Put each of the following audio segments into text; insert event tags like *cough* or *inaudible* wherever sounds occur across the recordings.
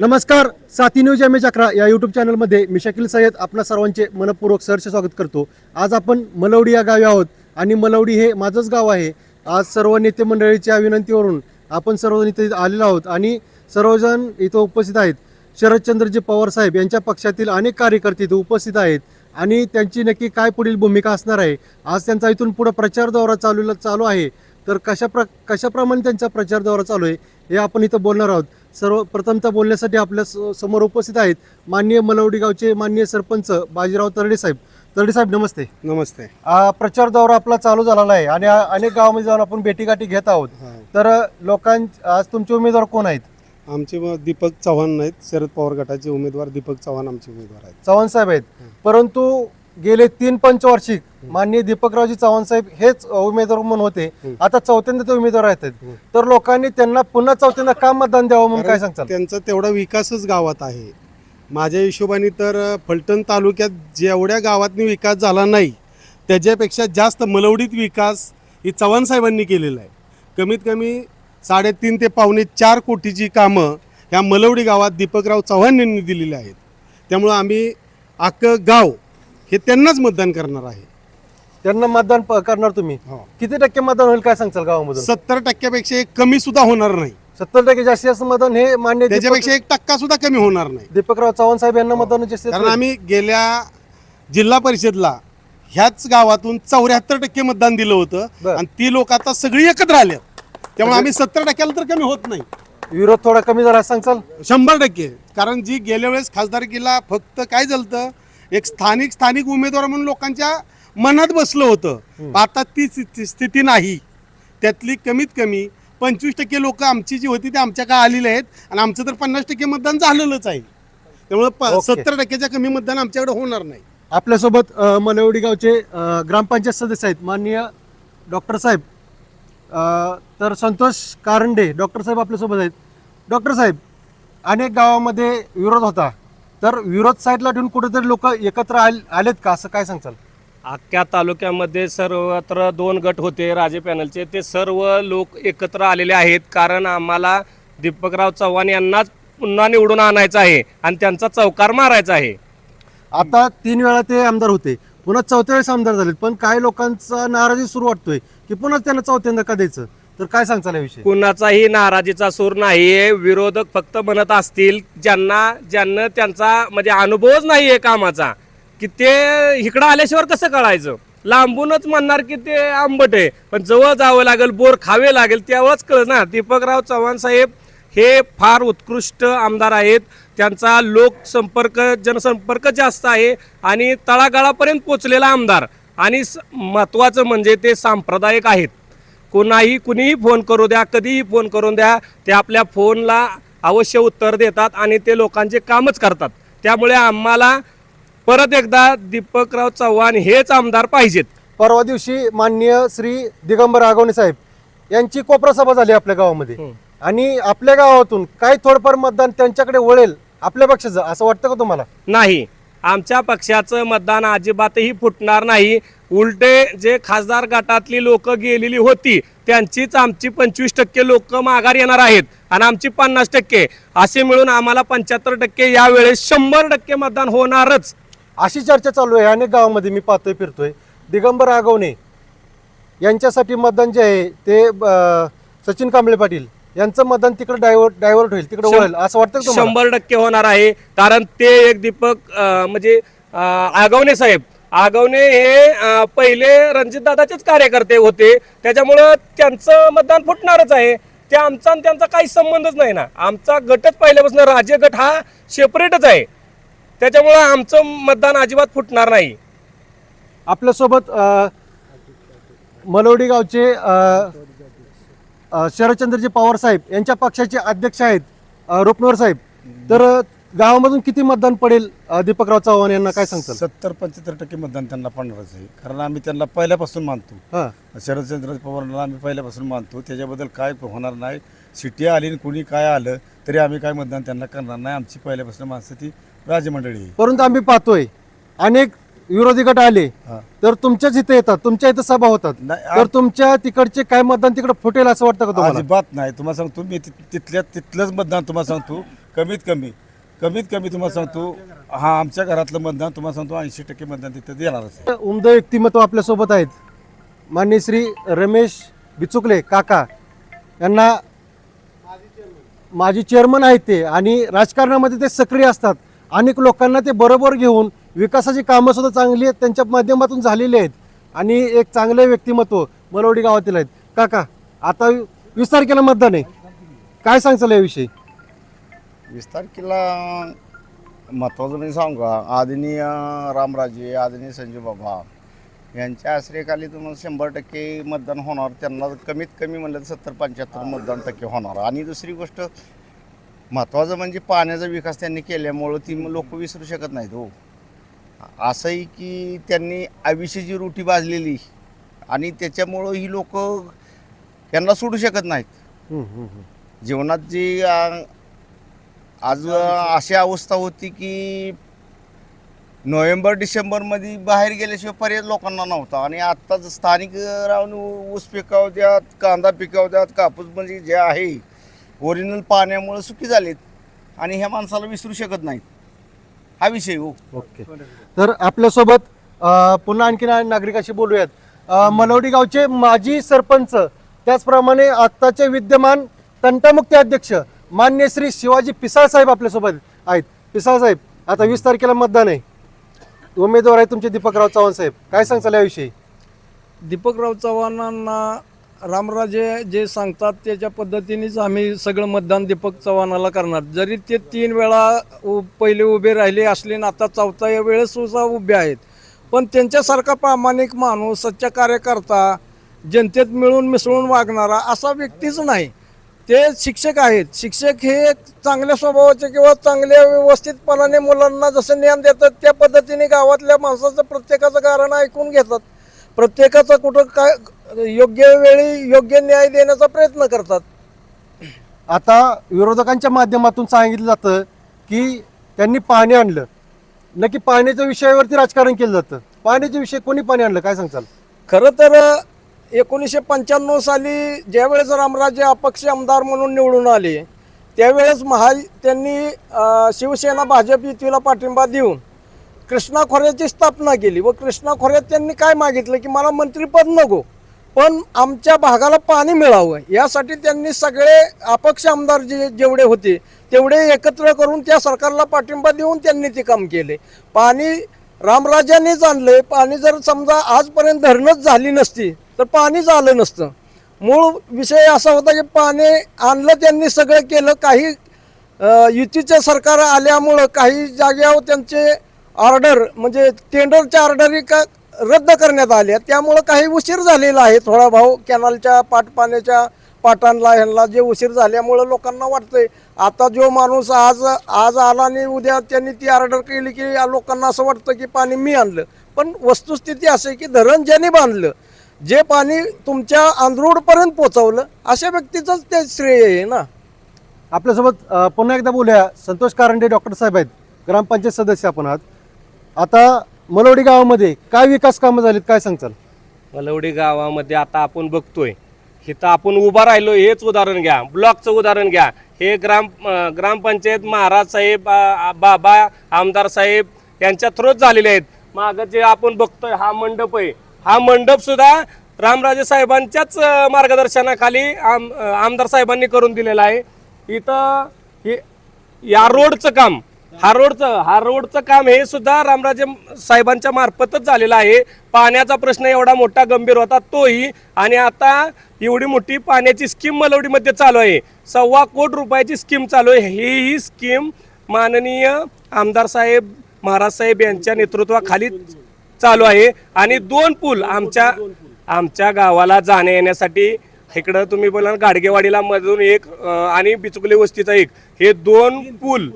नमस्कार साथी news M H अकरा या यूट्यूब चॅनलमध्ये मी शकील सय्यद आपणा सर्वांचे मनपूर्वक सहर्ष स्वागत करतो. आज आपण मलवडी या गावी आहोत आणि मलवडी हे माझंच गाव आहे. आज सर्व नेते मंडळीच्या विनंतीवरून आपण सर्वजण इथे आलेलो आहोत आणि सर्वजण इथं उपस्थित आहेत. शरदचंद्रजी पवार साहेब यांच्या पक्षातील अनेक कार्यकर्ते इथे उपस्थित आहेत आणि त्यांची नक्की काय पुढील भूमिका असणार आहे आज त्यांचा इथून पुढे प्रचार दौरा चालू चालू आहे. तर कशा प्र कशाप्रमाणे त्यांचा प्रचार दौरा चालू आहे हे आपण इथं बोलणार आहोत. सर्व प्रथमतः बोलण्यासाठी आपल्यासमोर उपस्थित आहेत माननीय मलवडी गावचे माननीय सरपंच बाजीराव तरडे साहेब. तरडे साहेब नमस्ते. नमस्ते. प्रचार दौरा आपला चालू झालेला आहे आणि अनेक गावामध्ये जाऊन आपण भेटीगाठी घेत आहोत. तर लोकां आज तुमचे उमेदवार कोण आहेत? आमचे दीपक चव्हाण आहेत शरद पवार गटाचे उमेदवार दीपक चव्हाण आमचे उमेदवार आहेत. चव्हाण साहेब आहेत. परंतु गेले तीन पंचवार्षिक माननीय दीपकरावजी चव्हाण साहेब हेच उमेदवार म्हणून होते. आता चौथ्यांदा ते उमेदवार आहेत. तर लोकांनी त्यांना पुन्हा चौथ्यांदा का मतदान द्यावं म्हणून काय सांगतात त्यांचा तेवढा विकासच गावात आहे. माझ्या हिशोबाने तर फलटण तालुक्यात जेवढ्या गावातनी विकास झाला नाही त्याच्यापेक्षा जास्त मलवडीत विकास ही चव्हाण साहेबांनी केलेला आहे. कमीत कमी साडेतीन ते पावणे चार कोटीची कामं ह्या मलवडी गावात दीपकराव चव्हाण यांनी दिलेली आहेत. त्यामुळं आम्ही अख्खं गाव हे त्यांनाच मतदान करणार आहे. त्यांना मतदान प- करणार तुम्ही? हो. किती टक्के मतदान होईल काय सांगचाल गावामधून? सत्तर टक्क्यापेक्षा एक कमी सुद्धा होणार नाही. सत्तर टक्के जास्तीत जास्त मतदान हे मान्य त्याच्यापेक्षा एक टक्का सुद्धा कमी होणार नाही. दीपकराव चव्हाण साहेब यांना मतदान जास्तीत कारण जास्त आम्ही गेल्या जिल्हा परिषदला ह्याच गावातून चौऱ्याहत्तर टक्के मतदान दिलं होतं. बरं. आणि ती लोक आता सगळी एकत्र आल्यात. त्यामुळे आम्ही सत्तर टक्क्याला तर कमी होत नाही. विरोध थोडा कमी झाला सांगचाल शंभर टक्के. कारण जी गेल्या वेळेस खासदारकीला फक्त काय झालं एक स्थानिक स्थानिक उमेदवार म्हणून लोकांच्या मनात बसलं होतं. आता ती स्थिती नाही. त्यातली कमीत कमी पंचवीस टक्के लोक आमची जी होती ती आमच्या का आलेली आहेत आणि आमचं तर पन्नास टक्के मतदान झालेलंच आहे. त्यामुळे. सत्तर टक्क्याच्या कमी मतदान आमच्याकडे होणार नाही. आपल्यासोबत मलवडी गावचे ग्रामपंचायत सदस्य आहेत. माननीय डॉक्टर साहेब तर संतोष कारंडे डॉक्टर साहेब आपल्यासोबत आहेत. डॉक्टर साहेब अनेक गावामध्ये विरोध होता. तर विरोध साईडला ठेवून कुठेतरी लोक एकत्र आल आलेत का? असं काय सांगचाल अख्ख्या तालुक्यामध्ये सर्वत्र दोन गट होते राजे पॅनलचे. ते सर्व लोक एकत्र आलेले आहेत. कारण आम्हाला दीपकराव चव्हाण यांनाच पुन्हा निवडून आणायचं आहे आणि त्यांचा चौकार मारायचा आहे. आता तीन वेळा ते आमदार होते. पुन्हा चौथ्या वेळेस आमदार झालेत. पण काही लोकांचा नाराजी सुरू वाटतोय की पुन्हा त्यांना चौथ्यांदा का द्यायचं? तर काय सांगचाल याविषयी कुणाचाही नाराजीचा सूर नाहीये. विरोधक फक्त म्हणत असतील ज्यांना ज्यांना त्यांचा म्हणजे अनुभवच नाहीये कामाचा की ते इकडं आल्याशिवाय कसं कळायचं? लांबूनच म्हणणार की ते आंबट आहे. पण जवळ जावं लागेल बोर खावे लागेल त्यावेळेच कळ ना. दीपकराव चव्हाण साहेब हे फार उत्कृष्ट आमदार आहेत. त्यांचा लोकसंपर्क जनसंपर्क जास्त आहे आणि तळागाळापर्यंत पोचलेला आमदार. आणि स- महत्त्वाचं म्हणजे ते सांप्रदायिक आहेत. कोणाही कुणीही फोन करू द्या कधीही फोन करून द्या ते आपल्या फोनला अवश्य उत्तर देतात आणि ते लोकांचे कामच करतात. त्यामुळे आम्हाला परत एकदा दीपकराव चव्हाण हेच आमदार पाहिजेत. परवा दिवशी माननीय श्री दिगंबर आगवणे साहेब यांची कोपरा सभा झाली आपल्या गावामध्ये. आणि आपल्या गावातून काही थोडंफार मतदान त्यांच्याकडे वळेल आपल्या पक्षाचं असं वाटतं का तुम्हाला? नाही. आमच्या पक्षाचं मतदान अजिबातही फुटणार नाही. उलटे जे खासदार गटातली लोक गेलेली होती त्यांचीच आमची पंचवीस टक्के लोक माघार येणार आहेत. आणि आमची पन्नास टक्के. असे मिळून आम्हाला पंच्याहत्तर टक्के यावेळेस शंभर टक्के मतदान होणारच. अशी चर्चा चालू आहे. अनेक गावामध्ये मी पाहतोय फिरतोय. दिगंबर आगवणे यांच्यासाठी मतदान जे आहे ते सचिन कांबळे पाटील यांचं मतदान तिकडे डायव्हर्ट डायव्हर्ट होईल तिकडे शं- वळेल असं वाटतं का तुम्हाला? शंभर टक्के होणार आहे. कारण ते एक दीपक अं, म्हणजे अं, आगवणे साहेब. आगवणे हे अं, पहिले रणजितदादाचेच कार्यकर्ते होते. त्याच्यामुळं त्यांचं मतदान फुटणारच आहे. ते आमचा आणि त्यांचा काही संबंधच नाही ना. आमचा गटच पहिल्यापासून राज्य गट हा सेपरेटच आहे. त्याच्यामुळं आमचं मतदान अजिबात फुटणार नाही. आपल्यासोबत अं, मलवडी गावचे अं, शरदचंद्रजी पवार साहेब यांच्या पक्षाचे अध्यक्ष आहेत रुपनवर साहेब. तर गावामधून किती मतदान पडेल दीपकराव चव्हाण यांना काय सांगतात सत्तर पंच्याहत्तर टक्के मतदान त्यांना पडणारच आहे. कारण आम्ही त्यांना पहिल्यापासून मानतो. हा. शरदचंद्र पवारांना आम्ही पहिल्यापासून मानतो. त्याच्याबद्दल काय होणार नाही. सिटी आली आणि कुणी काय आलं तरी आम्ही काय मतदान त्यांना करणार नाही. आमची पहिल्यापासून माणसं ती राजमंडळी परंतु आम्ही पाहतोय अनेक विरोधी गट आले हा. तर तुमच्याच इथे येतात तुमच्या इथे सभा होतात. नाही, तर तुमच्या तिकडचे काय मतदान तिकडे फुटेल असं वाटतं का तुम्हाला? अजिबात नाही. तुम्हाला सांगतो मी ति- तिथल्या तिथलंच मतदान तुम्हाला सांगतो. कमीत कमी कमीत कमी तुम्हाला सांगतो हा आमच्या घरातलं मतदान तुम्हाला सांगतो ऐंशी टक्के मतदान तिथं देणारच आहे. उमद व्यक्तिमत्व आपल्यासोबत आहेत. मान्य श्री रमेश बिचुकले काका. यांना माजी चेअरमन आहेत ते आणि राजकारणामध्ये ते सक्रिय असतात. अनेक लोकांना ते बरोबर घेऊन विकासाची कामं सुद्धा चांगली आहेत त्यांच्या माध्यमातून झालेली आहेत. आणि एक चांगले व्यक्तिमत्व मलवडी गावातील आहेत. काका आता वीस तारखेला मतदान आहे. काय सांगचाल याविषयी? वीस तारखेला महत्त्वाचं मी सांगू का? आदरणीय रामराजे आदरणीय संजय बाबा यांच्या आश्रयाखाली तुम्हाला शंभर टक्के मतदान होणार. त्यांना कमीत कमी म्हणलं तर सत्तर पंच्याहत्तर मतदान टक्के होणार. आणि दुसरी गोष्ट महत्त्वाचं म्हणजे पाण्याचा विकास त्यांनी केल्यामुळं ती लोक विसरू शकत नाहीत हो. असंही की त्यांनी आयुष्याची रोटी भाजलेली. आणि त्याच्यामुळं ही लोक यांना सोडू शकत नाहीत. जीवनात जी आज अशी अवस्था होती की नोव्हेंबर डिसेंबरमध्ये बाहेर गेल्याशिवाय पर्याय लोकांना नव्हता. आणि आत्ताच स्थानिक राहून ऊस पिकावू द्यात कांदा पिकावू द्यात कापूस म्हणजे जे आहे ओरिजिनल पाण्यामुळे सुखी झालेत. आणि ह्या माणसाला विसरू शकत नाहीत. हा विषय हो. ओके. तर आपल्यासोबत अ, पुन्हा आणखीन नागरिकाशी बोलूयात. अ, मनवडी गावचे माजी सरपंच त्याचप्रमाणे आत्ताचे विद्यमान तंटामुक्ती अध्यक्ष मान्य श्री शिवाजी पिसाळ साहेब आपल्यासोबत आहेत. पिसाळ साहेब आता वीस तारखेला मतदान आहे. उमेदवार आहे तुमचे दीपकराव चव्हाण साहेब. काय सांगचाल याविषयी? दीपकराव चव्हाणांना रामराजे जे सांगतात त्याच्या पद्धतीनेच आम्ही सगळं मतदान दीपक चव्हाणाला करणार. जरी ते तीन वेळा उ- पहिले उभे राहिले असले ना आता चौथा या वेळेस सुद्धा उभे आहेत. पण त्यांच्यासारखा प्रामाणिक माणूस सच्चा कार्यकर्ता जनतेत मिळून मिसळून वागणारा असा व्यक्तीच नाही. ते शिक्षक आहेत. शिक्षक हे चांगल्या स्वभावाचे किंवा चांगल्या व्यवस्थितपणाने मुलांना जसं ज्ञान देतात त्या पद्धतीने गावातल्या माणसाचं प्रत्येकाचं कारण ऐकून घेतात. प्रत्येकाचं कुठं काय योग्य वेळी योग्य न्याय देण्याचा प्रयत्न करतात. आता विरोधकांच्या माध्यमातून सांगितलं जातं की त्यांनी पाणी आणलं. नक्की पाण्याच्या विषयावरती राजकारण केलं जातं. पाण्याच्या विषय कोणी पाणी आणलं? काय सांगचाल खरं तर एकोणीसशे पंच्याण्णव साली ज्यावेळेस रामराजे अपक्ष आमदार म्हणून निवडून आले त्यावेळेस महा त्यांनी शिवसेना भाजप युतीला पाठिंबा देऊन कृष्णा खोऱ्याची स्थापना केली व कृष्णा खोऱ्यात त्यांनी काय मागितलं की मला मंत्रीपद नको पण आमच्या भागाला पाणी मिळावं. यासाठी त्यांनी सगळे अपक्ष आमदार जे जेवढे होते तेवढे एकत्र करून त्या सरकारला पाठिंबा देऊन त्यांनी ते काम केले. पाणी रामराजांनीच आणले पाणी जर समजा आजपर्यंत धरणच झाली नसती तर पाणीच आलं नसतं. मूळ विषय असा होता की पाणी आणलं त्यांनी सगळं केलं. काही युतीचे युतीचं सरकार आल्यामुळं काही जाग्यावर त्यांचे ऑर्डर म्हणजे टेंडरच्या ऑर्डरी का रद्द करण्यात आल्या त्यामुळं काही उशीर झालेला आहे. थोडा भाऊ कॅनलच्या पाटपाण्याच्या पाटांना ह्यांना जे उशीर झाल्यामुळं लोकांना वाटतंय. आता जो माणूस आज आज आला आणि उद्या त्यांनी ती ऑर्डर केली की लोकांना असं वाटतं की पाणी मी आणलं. पण वस्तुस्थिती असे आहे की धरण ज्यांनी बांधलं जे पाणी तुमच्या आंध्रोडपर्यंत पोचवलं अशा व्यक्तीचंच ते श्रेय आहे ना. आपल्यासोबत पुन्हा एकदा बोलूया. संतोष कारंडे डॉक्टर साहेब आहेत. ग्रामपंचायत सदस्य आपण आहात. आता मलवडी गावामध्ये काय विकास कामं झालीत काय सांगचाल मलवडी गावामध्ये आता आपण बघतोय. इथं आपण उभा राहिलो हेच उदाहरण घ्या. ब्लॉकचं उदाहरण घ्या. हे ग्राम ग्रामपंचायत महाराज साहेब बाबा आमदार साहेब यांच्या थ्रूच झालेले आहेत. मागं जे आपण बघतोय हा मंडप आहे. हा मंडप सुद्धा रामराजे साहेबांच्याच मार्गदर्शनाखाली आम आमदार साहेबांनी करून दिलेला आहे. इथं हे या रोडचं काम हा रोडचं हा रोडचं काम हे सुद्धा रामराजे साहेबांच्या मार्फतच झालेलं आहे. पाण्याचा प्रश्न एवढा मोठा गंभीर होता तोही. आणि आता एवढी मोठी पाण्याची स्कीम मलवडीमध्ये चालू आहे. सव्वा कोट रुपयाची स्कीम चालू आहे. ही ही स्कीम माननीय आमदार साहेब महाराज साहेब यांच्या नेतृत्वाखाली चालू आहे. आणि दोन पूल आमच्या आमच्या गावाला जाण्या येण्यासाठी इकडं तुम्ही बोला गाडगेवाडीला मधून एक आणि बिचुकले वस्तीचा एक. हे दोन पूल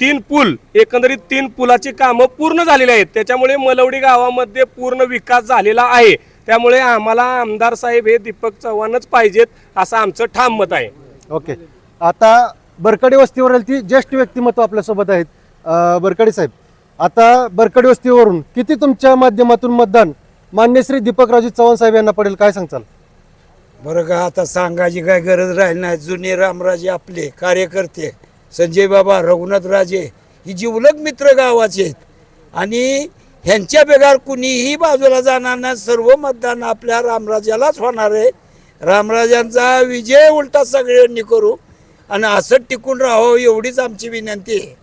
तीन पूल एकंदरीत तीन पुलाची कामं पूर्ण झालेली आहेत. त्याच्यामुळे मलवडी गावामध्ये पूर्ण विकास झालेला आहे. त्यामुळे आम्हाला आमदार साहेब हे दीपक चव्हाणच पाहिजेत असं आमचं ठाम मत आहे. ओके. आता बरकडे वस्तीवरील ती ज्येष्ठ व्यक्तिमत्व आपल्यासोबत आहेत. अ, बरकडे साहेब आता बरकडी वस्तीवरून किती तुमच्या माध्यमातून मतदान मान्य श्री दीपकरावजी चव्हाण साहेब यांना पडेल? काय सांगचाल बरं का आता सांगायची काय गरज राहिली नाही. जुने रामराजे आपले कार्यकर्ते संजय बाबा रघुनाथ राजे ही जिवलग मित्र गावाचे आहेत. आणि ह्यांच्या बेगार कुणीही बाजूला जाणार नाही. सर्व मतदान आपल्या रामराजालाच होणार आहे. रामराजांचा विजय उलटा सगळ्यांनी करू. आणि असं टिकून राहावं एवढीच आमची विनंती आहे.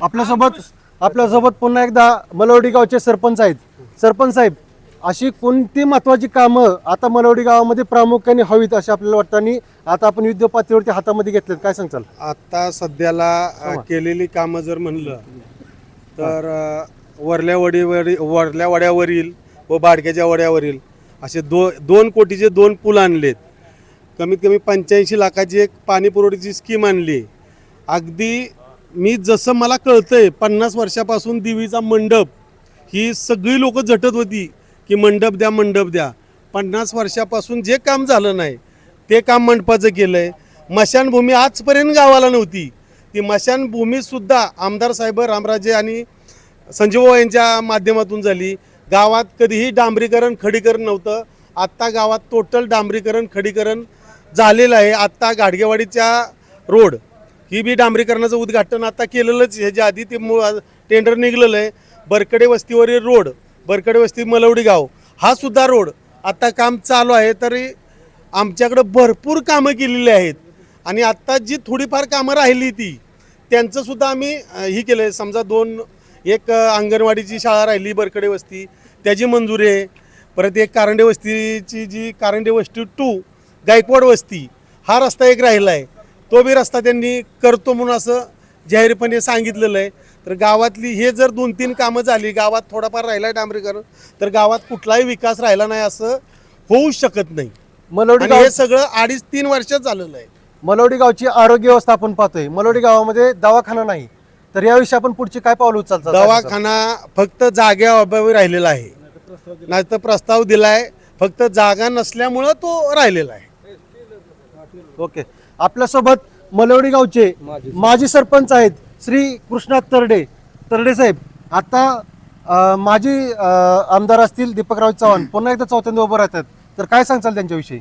आपल्यासोबत आपल्यासोबत पुन्हा एकदा मलवडी गावचे सरपंच आहेत. सरपंच साहेब अशी कोणती महत्वाची कामं आता मलवडी गावामध्ये प्रामुख्याने हवीत असे आपल्याला वाटतं? आणि आता आपण युद्ध पातळीवरती हातामध्ये घेतलेत. काय सांगचाल आता सध्याला अ, केलेली कामं जर म्हणलं तर अ, वरल्या वडीवरी वरल्या वड्यावरील व बाडक्याच्या वड्यावरील असे दो दोन कोटीचे दोन पूल आणलेत. कमीत कमी पंच्याऐंशी लाखाची एक पाणी पुरवठ्याची स्कीम आणली. अगदी मी जसं मला कळतंय पन्नास वर्षापासून देवीचा मंडप ही सगळी लोक झटत होती. की मंडप द्या मंडप द्या. पन्नास वर्षापासून जे काम झालं नाही ते काम मंडपाचं केलं आहे मशानभूमी आजपर्यंत गावाला नव्हती. ती मशानभूमीसुद्धा आमदार साहेब रामराजे आणि संजीवभाऊ यांच्या माध्यमातून झाली. गावात कधीही डांबरीकरण खडीकरण नव्हतं. आत्ता गावात टोटल डांबरीकरण खडीकरण झालेलं आहे. आत्ता गाडगेवाडीच्या रोड ही बी डांबरीकरणाचं उद्घाटन आता केलेलंच ह्याच्या आधी ते मूळ टेंडर निघलेलं आहे. बरकडे वस्तीवरील रोड बरकडे वस्ती मलवडी गाव. हा सुद्धा रोड आता काम चालू आहे तरी आमच्याकडं भरपूर कामं केलेली आहेत. आणि आत्ता जी थोडीफार कामं राहिली ती त्यांचंसुद्धा आम्ही ही केलं आहे समजा दोन एक अंगणवाडीची शाळा राहिली बरकडे वस्ती त्याची मंजुरी आहे. परत एक कारंडे वस्तीची जी कारंडे वस्ती टू गायकवाड वस्ती हा रस्ता एक राहिला आहे तो बी रस्ता त्यांनी करतो म्हणून असं जाहीरपणे सांगितलेलं आहे. तर गावातली हे जर दोन तीन कामं झाली गावात थोडाफार राहिला डांबरीकरण तर गावात कुठलाही विकास राहिला नाही असं होऊ शकत नाही. मलवडी आणि गाव हे सगळं अडीच तीन वर्षात झालेलं आहे. मलवडी गावची आरोग्य व्यवस्था आपण पाहतोय. मलवडी गावामध्ये दवाखाना नाही. तर याविषयी आपण पुढची काय पावलं उचलतात? दवाखाना फक्त जाग्या अभावी राहिलेला आहे. नाही तर प्रस्ताव दिलाय फक्त जागा नसल्यामुळं तो राहिलेला आहे. ओके. आपल्यासोबत मलवडी गावचे माजी सरपंच आहेत. श्री कृष्णात तरडे तरडे साहेब आता माजी आमदार असतील दीपकराव चव्हाण *clears throat* पुन्हा एकदा चौथ्यांदा उभं राहतात. तर काय सांगचाल त्यांच्याविषयी?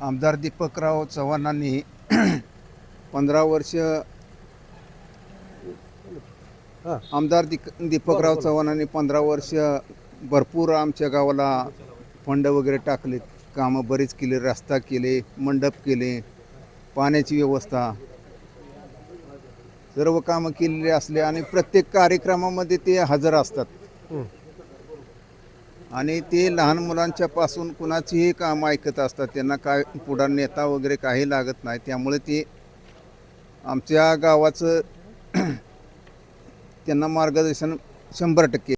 आमदार दीपकराव चव्हाणांनी *clears throat* पंधरा वर्ष. आमदार दिक दीपकराव चव्हाणांनी पंधरा वर्ष भरपूर आमच्या गावाला फंड वगैरे टाकलेत. कामं बरीच केली रस्ता केले मंडप केले पाण्याची व्यवस्था. सर्व कामं केलेली असले आणि प्रत्येक कार्यक्रमामध्ये ते हजर असतात. आणि ते लहान मुलांच्या पासून कुणाचीही काम ऐकत असतात. त्यांना काय पुढार नेता वगैरे काही लागत नाही. त्यामुळे ते आमच्या गावाचं *clears throat* त्यांना मार्गदर्शन शंभर टक्के